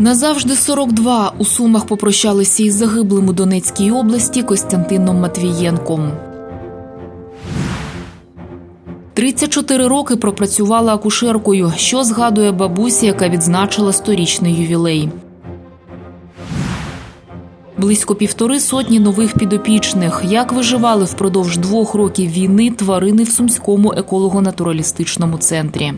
Назавжди 42 у Сумах попрощалися із загиблим у Донецькій області Костянтином Матвієнком. 34 роки пропрацювала акушеркою, що згадує бабуся, яка відзначила сторічний ювілей. Близько півтори сотні нових підопічних. Як виживали впродовж двох років війни тварини в Сумському еколого-натуралістичному центрі.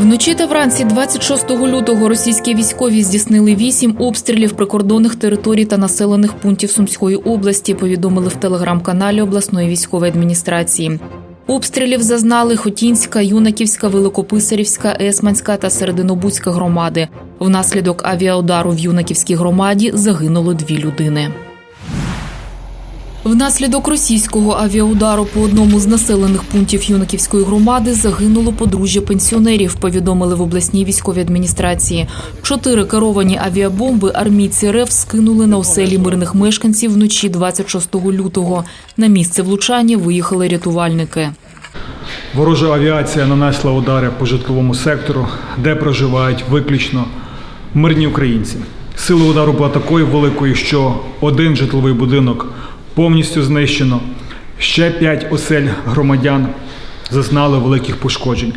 Вночі та вранці 26 лютого російські військові здійснили вісім обстрілів прикордонних територій та населених пунктів Сумської області. Повідомили в телеграм-каналі обласної військової адміністрації. Обстрілів зазнали Хотінська, Юнаківська, Великописарівська, Есманська та Серединобудська громади. Внаслідок авіаудару в Юнаківській громаді загинуло дві людини. Внаслідок російського авіаудару по одному з населених пунктів Юнаківської громади загинуло подружжя пенсіонерів. Повідомили в обласній військовій адміністрації. Чотири керовані авіабомби армійці РФ скинули на оселі мирних мешканців вночі 26 лютого. На місце влучання виїхали рятувальники. Ворожа авіація нанесла удари по житловому сектору, де проживають виключно мирні українці. Сила удару була такою великою, що один житловий будинок повністю знищено. Ще п'ять осель громадян зазнали великих пошкоджень.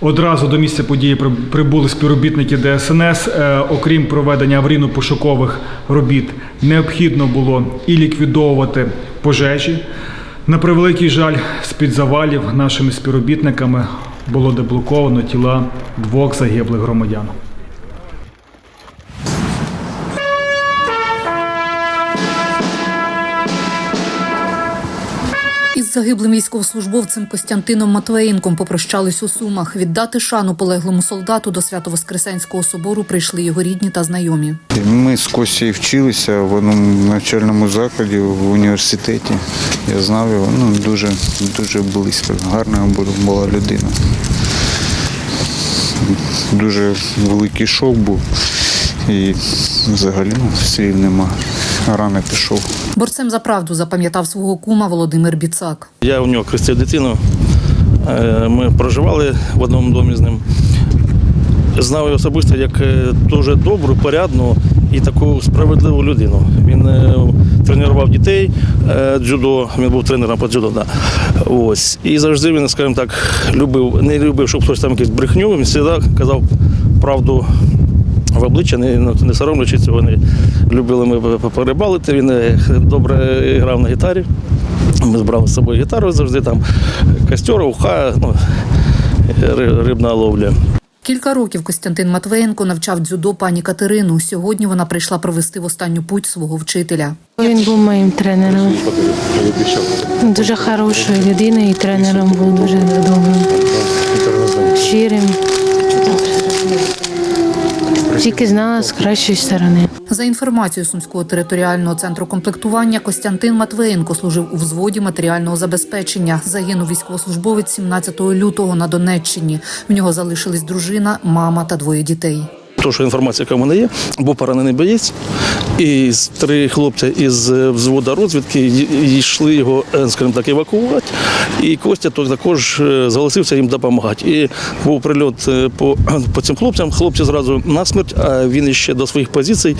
Одразу до місця події прибули співробітники ДСНС. Е, Окрім проведення аварійно-пошукових робіт, необхідно було і ліквідовувати пожежі. На превеликий жаль, з-під завалів нашими співробітниками було деблоковано тіла двох загиблих громадян. Загиблим військовослужбовцем Костянтином Матвеєнком попрощались у Сумах. Віддати шану полеглому солдату до Свято-Воскресенського собору прийшли його рідні та знайомі. Ми з Костю вчилися в одному навчальному закладі в університеті. Я знав його ну, дуже, дуже близько. Гарна була людина. Дуже великий шок був. І взагалі ну, слів нема. Рано пішов. Борцем за правду запам'ятав свого кума Володимир Біцак. Я у нього хрестив дитину. Е, Ми проживали в одному домі з ним. Знав його особисто як е, дуже добру, порядну і таку справедливу людину. Він е, тренував дітей дзюдо, він був тренером по дзюдо. Да. Ось. І завжди він, скажімо так, любив, не любив, щоб хтось там якусь брехню. Він завжди казав правду в обличчя, не, ну, не соромлячи цього. Не любили ми порибалити. Він е, добре грав на гітарі. Ми збрали з собою гітару завжди там костер, уха, ну, рибна ловля. Кілька років Костянтин Матвеєнко навчав дзюдо пані Катерину. Сьогодні вона прийшла провести в останню путь свого вчителя. Він був моїм тренером. Дуже хорошою людиною і тренером був дуже добрим. Щирим. Тільки знала з кращої сторони. За інформацією Сумського територіального центру комплектування, Костянтин Матвеєнко служив у взводі матеріального забезпечення. Загинув військовослужбовець 17 лютого на Донеччині. В нього залишились дружина, мама та двоє дітей. То, що інформація, яка в мене є, був поранений боєць, і три хлопця із е, взводу розвідки йшли його, е, скажімо так, евакуювати. І Костя також е, зголосився їм допомагати. І був прильот по, по цим хлопцям. Хлопці зразу насмерть, а він ще до своїх позицій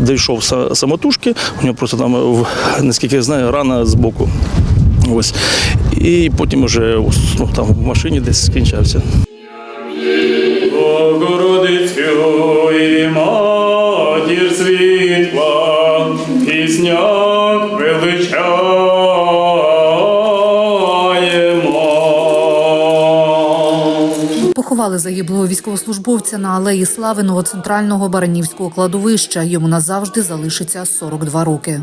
дійшов самотужки. У нього просто там, наскільки я знаю, рана з боку. Ось. І потім вже ну, там в машині десь скінчався. І матір. Поховали загиблого військовослужбовця на алеї Слави новоцентрального Баранівського кладовища. Йому назавжди залишиться 42 роки.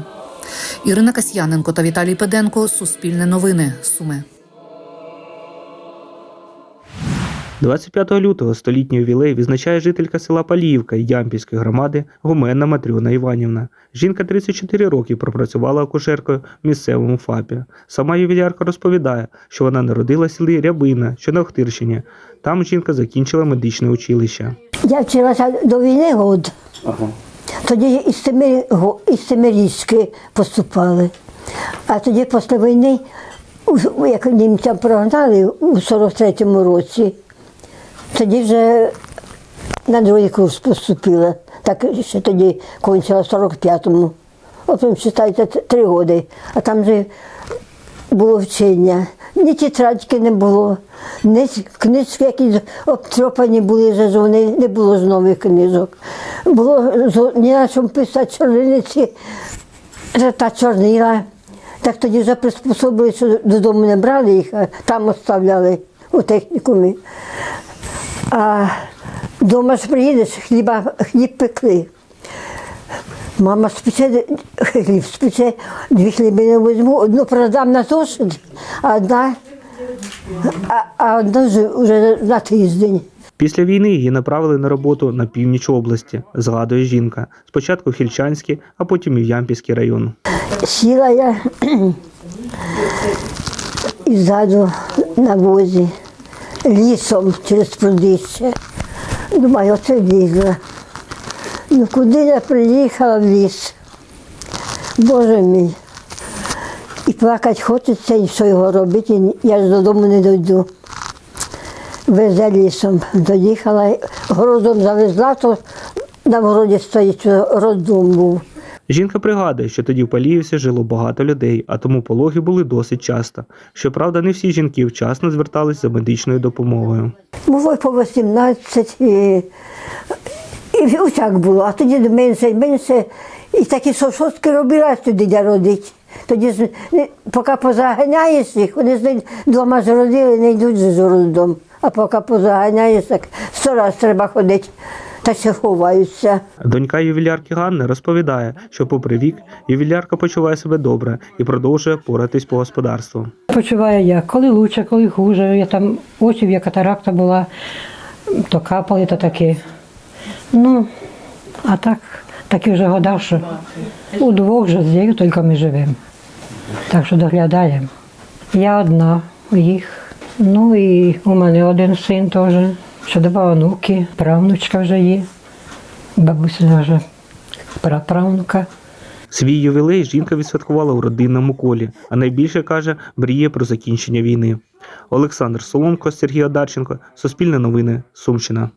Ірина Касьяненко та Віталій Педенко. Суспільне новини. Суми. 25 лютого столітній ювілей відзначає жителька села Паліївка Ямпільської громади Гуменна Матрюна Іванівна. Жінка 34 роки пропрацювала акушеркою в місцевому ФАПі. Сама ювілярка розповідає, що вона народила селі Рябина, що на Охтирщині. Там жінка закінчила медичне училище. Я вчилася до війни год. Тоді із, Семир... із Семирічки поступали. А тоді після війни, як німцям прогнали у 43-му році, тоді вже на другий курс поступила. Так ще тоді кончила в 45-му. От ви вважаєте, три роки. А там же було вчення. Ні тетрадки не було, ні книжки, які обтропані були вже з не було з нових книжок. Було ні на чому писати чорниці, та чорнила. Так тоді вже приспособили, що додому не брали їх, а там оставляли у технікумі. А вдома ж приїдеш, хліба, хліб пекли. Мама спече хліб, спече, дві хліби не візьму, одну продам на зошит, а одна, а, а одна вже, вже на тиждень. Після війни її направили на роботу на північ області, згадує жінка. Спочатку в Хільчанський, а потім і в Ямпільський район. Сіла я і ззаду на возі, лісом через прудище. Думаю, оце влізла. Ну куди я приїхала в ліс? Боже мій. І плакати хочеться, і що його робити, я ж додому не дойду. Везе лісом. Доїхала, городом завезла, то на городі стоїть роддом був. Жінка пригадує, що тоді в Паліївці жило багато людей, а тому пологи були досить часто. Щоправда, не всі жінки вчасно звертались за медичною допомогою. Було по 18, і, і усяк було, а тоді менше, менше. І такі сосотки робила туди де родить. Тоді поки позаганяєш їх, вони ж вдома ж родили, не йдуть з роддом. А поки позаганяєш, так сто раз треба ходити, та ще ховаються. Донька ювілярки Ганни розповідає, що, попри вік, ювілярка почуває себе добре і продовжує поратись по господарству. Почуваю я, коли лучше, коли хуже. Я там очі, я катаракта була, то капали, то таке. Ну, а так, такі вже года, що удвох же з нею тільки ми живемо. Так що доглядаємо. Я одна, їх. Ну і у мене один син теж, ще два онуки, правнучка вже є. Бабуся вже праправнука. Свій ювілей жінка відсвяткувала у родинному колі, а найбільше каже, мріє про закінчення війни. Олександр Соломко, Сергій Одарченко, Суспільне новини, Сумщина.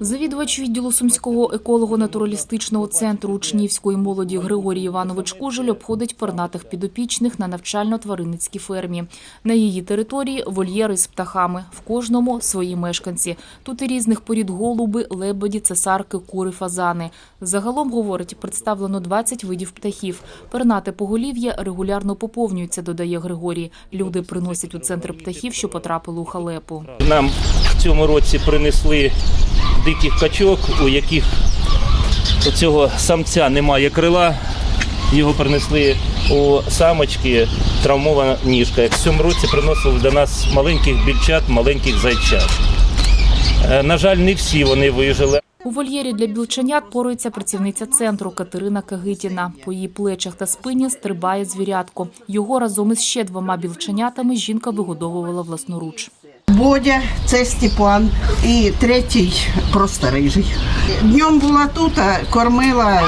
Завідувач відділу Сумського еколого-натуралістичного центру учнівської молоді Григорій Іванович Кужель обходить пернатих підопічних на навчально-тваринницькій фермі. На її території вольєри з птахами. В кожному свої мешканці. Тут і різних порід голуби, лебеді, цесарки, кури, фазани. Загалом, говорить, представлено 20 видів птахів. Пернате поголів'я регулярно поповнюється, додає Григорій. Люди приносять у центр птахів, що потрапили у халепу. Нам в цьому році принесли диких качок, у яких у цього самця немає крила. Його принесли у самочки травмована ніжка. В цьому році приносили до нас маленьких більчат, маленьких зайчат. Е, На жаль, не всі вони вижили. У вольєрі для білченят порується працівниця центру Катерина Кагитіна. По її плечах та спині стрибає звірятко. Його разом із ще двома білченятами жінка вигодовувала власноруч. Бодя, це Степан і третій просто рижий. Днем була тут, а кормила.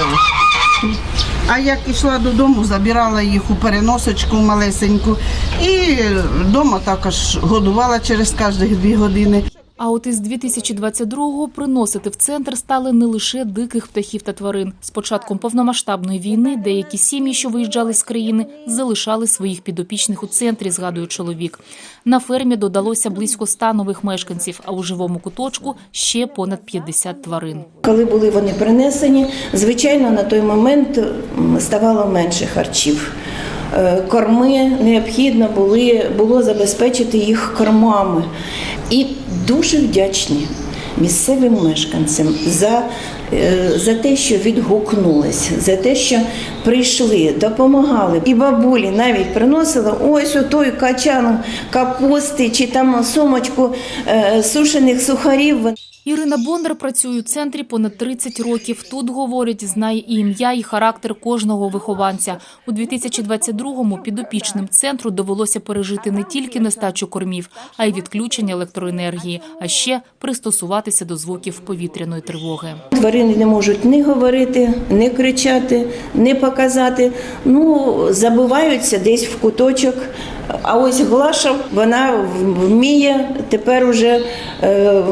А як йшла додому, забирала їх у переносочку малесеньку і вдома також годувала через кожні дві години. А от із 2022-го приносити в центр стали не лише диких птахів та тварин. З початком повномасштабної війни деякі сім'ї, що виїжджали з країни, залишали своїх підопічних у центрі, згадує чоловік. На фермі додалося близько 100 нових мешканців, а у живому куточку ще понад 50 тварин. Коли були вони принесені, звичайно, на той момент ставало менше харчів. Е, Корми необхідно були, було забезпечити їх кормами. І дуже вдячні місцевим мешканцям за, за те, що відгукнулись, за те, що прийшли, допомагали. І бабулі навіть приносили ось отой качан капусти чи там сумочку е, сушених сухарів. Ірина Бондар працює у центрі понад 30 років. Тут, говорить, знає і ім'я, і характер кожного вихованця. У 2022-му підопічним центру довелося пережити не тільки нестачу кормів, а й відключення електроенергії, а ще пристосуватися до звуків повітряної тривоги. Тварин Тварини не можуть ні говорити, ні кричати, ні показати. Ну, забиваються десь в куточок. А ось Глаша, вона вміє тепер уже, е,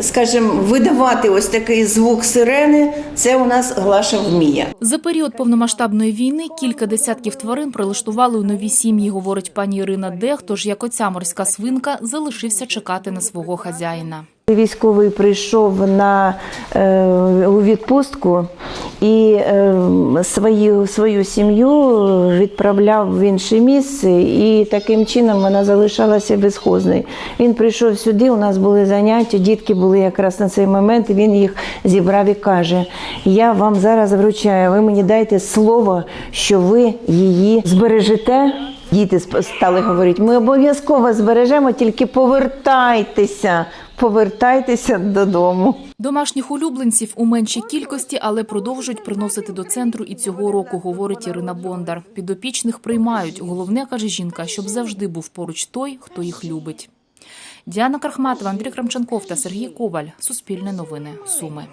скажімо, видавати ось такий звук сирени. Це у нас Глаша вміє. За період повномасштабної війни кілька десятків тварин прилаштували у нові сім'ї, говорить пані Ірина Дехто ж, як оця морська свинка, залишився чекати на свого хазяїна. Військовий прийшов на е, у відпустку і е, свою, свою сім'ю відправляв в інше місце, і таким чином вона залишалася безхозною. Він прийшов сюди, у нас були заняття, дітки були якраз на цей момент. Він їх зібрав і каже: Я вам зараз вручаю, ви мені дайте слово, що ви її збережете. Діти стали говорити, ми обов'язково збережемо, тільки повертайтеся, повертайтеся додому. Домашніх улюбленців у меншій кількості, але продовжують приносити до центру і цього року, говорить Ірина Бондар. Підопічних приймають. Головне, каже жінка, щоб завжди був поруч той, хто їх любить. Діана Крахматова, Андрій Крамченков та Сергій Коваль. Суспільне новини. Суми.